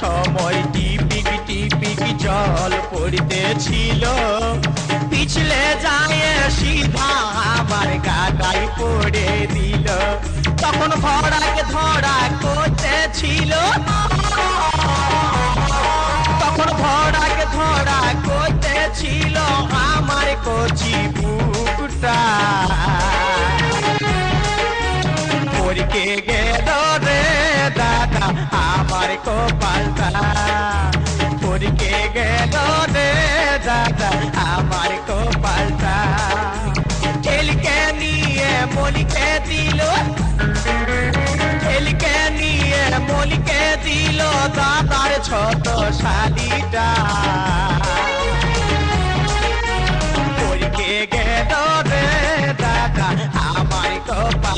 সময় টিপিক টিপিক জল পড়তেছিল। পিছলে যায় সিধা আমার গাদাই পড়ে দিল। তখন ধরাকে ধরা করতেছিল। তখন ধরাকে ধরা করতেছিল আমার কচি বুকটা। পরকে গেল রে কপালটা পরীকে গেল রে দাদা, আমার কপালটা ঠেলকে নিয়ে মলিকে দিল ঠেলকে নিয়ে মলিকে দিল দাদার ছত শালিটা। পরীকে গেল রে দাদা, আমার কপাল